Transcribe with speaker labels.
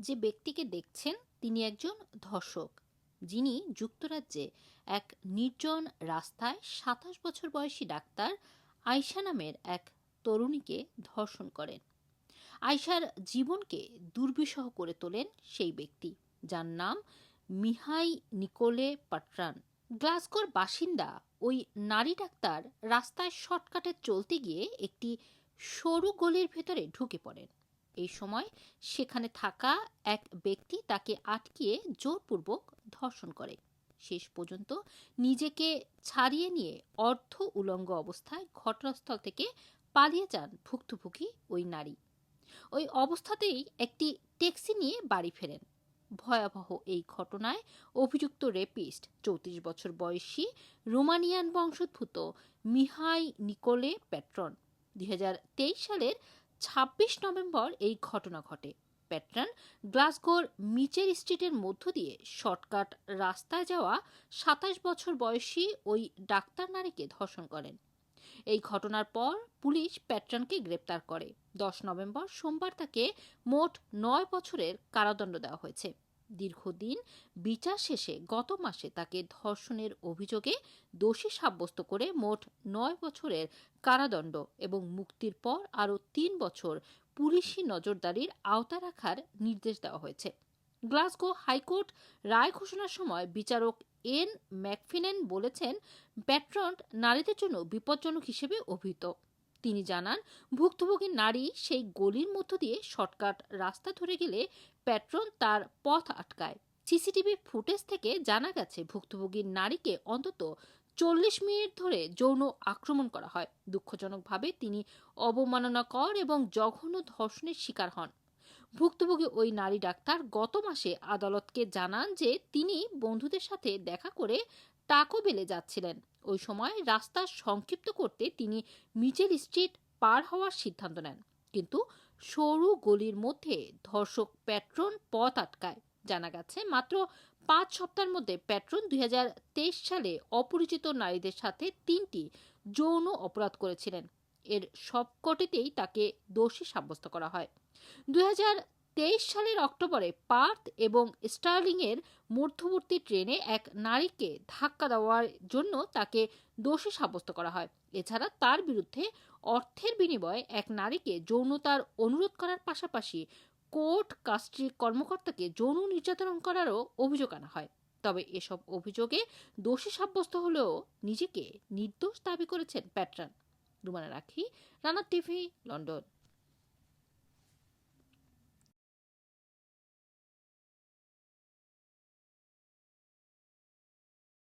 Speaker 1: যে ব্যক্তিকে দেখছেন, তিনি একজন ধর্ষক, যিনি যুক্তরাজ্যে এক নির্জন রাস্তায় সাতাশ বছর বয়সী ডাক্তার আয়শা নামের এক তরুণীকে ধর্ষণ করেন। আয়শার জীবনকে দুর্বিষহ করে তোলেন সেই ব্যক্তি, যার নাম মিহাই নিকোলে পাট্রান। গ্লাসগোর বাসিন্দা ওই নারী ডাক্তার রাস্তায় শর্টকাটে চলতে গিয়ে একটি সরু গলির ভেতরে ঢুকে পড়েন। এই সময় সেখানে থাকা এক ব্যক্তি তাকে আটকিয়ে জোরপূর্বক ধর্ষণ করে। শেষ পর্যন্ত নিজেকে ছাড়িয়ে নিয়ে অর্ধ উলঙ্গ অবস্থায় ঘটনাস্থল থেকে পালিয়ে যান ভুক্তভোগী ওই নারী। ওই অবস্থাতেই একটি ট্যাক্সি নিয়ে বাড়ি ফেরেন। ভয়াবহ এই ঘটনায় অভিযুক্ত রেপিস্ট, চৌত্রিশ বছর বয়সী রোমানিয়ান বংশোদ্ভূত মিহাই নিকোলে প্যাট্রন দুই হাজার তেইশ সালের ছাব্বিশ নভেম্বর এই ঘটনা ঘটে। প্যাট্রন গ্লাসগোর মিচের স্ট্রিটের মধ্য দিয়ে শর্টকাট রাস্তায় যাওয়া সাতাশ বছর বয়সী ওই ডাক্তার নারীকে ধর্ষণ করেন। এই ঘটনার পর পুলিশ প্যাট্রনকে গ্রেপ্তার করে। দশ নভেম্বর সোমবার তাকে মোট নয় বছরের কারাদণ্ড দেওয়া হয়েছে। দীর্ঘদিন বিচার শেষে গত মাসে তাকে ধর্ষণের অভিযোগে দোষী সাব্যস্ত করে মোট নয় বছরের কারাদণ্ড এবং মুক্তির পর আরও তিন বছর পুলিশি নজরদারির আওতায় রাখার নির্দেশ দেওয়া হয়েছে। গ্লাসগো হাইকোর্ট রায় ঘোষণার সময় বিচারক এন ম্যাকফিনেন বলেছেন ব্যাট্রন্ট নারীদের জন্য বিপজ্জনক হিসেবে অভিহিত। তিনি জানান, ভুক্তভোগী নারী সেই গলির মধ্য দিয়ে শর্টকাট রাস্তা ধরে গেলে প্যাট্রন তার পথ আটকায়। সিসিটিভি ফুটেজ থেকে জানা গেছে, ভুক্তভোগী নারীকে অন্তত চল্লিশ মিনিট ধরে যৌন আক্রমণ করা হয়। দুঃখজনকভাবে তিনি অবমাননাকর এবং জঘন্য ধর্ষণের শিকার হন। ভুক্তভোগী ওই নারী ডাক্তার গত মাসে আদালতকে জানান যে তিনি বন্ধুদের সাথে দেখা করে টাকো বেলে যাচ্ছিলেন। ওই সময় রাস্তা সংক্ষিপ্ত করতে তিনি মিচেল স্ট্রিট পার হওয়ার সিদ্ধান্ত নেন। কিন্তু সরু গলির মধ্যে ধর্ষক প্যাট্রন পথ আটকায়। জানা গেছে, মাত্র পাঁচ সপ্তাহের মধ্যে প্যাট্রন দুই হাজার তেইশ সালে অপরিচিত নারীদের সাথে তিনটি যৌন অপরাধ করেছিলেন। এর সবকটিতেই তাকে দোষী সাব্যস্ত করা হয়। দুই সালের অক্টোবরে পার্থ এবং স্টার্লিংয়ের মধ্যবর্তী ট্রেনে এক নারীকে ধাক্কা দেওয়ার জন্য তাকে দোষী সাব্যস্ত করা হয়। এছাড়া তার বিরুদ্ধে অর্থের বিনিময়ে এক নারীকে যৌনতার অনুরোধ করার পাশাপাশি কোর্ট কাস্ট্রি কর্মকর্তাকে যৌন নির্যাতন করারও অভিযোগ আনা হয়। তবে এসব অভিযোগে দোষী সাব্যস্ত হলেও নিজেকে নির্দোষ দাবি করেছেন প্যাট্রান। রুমানা রাখি, রানা টিভি, লন্ডন।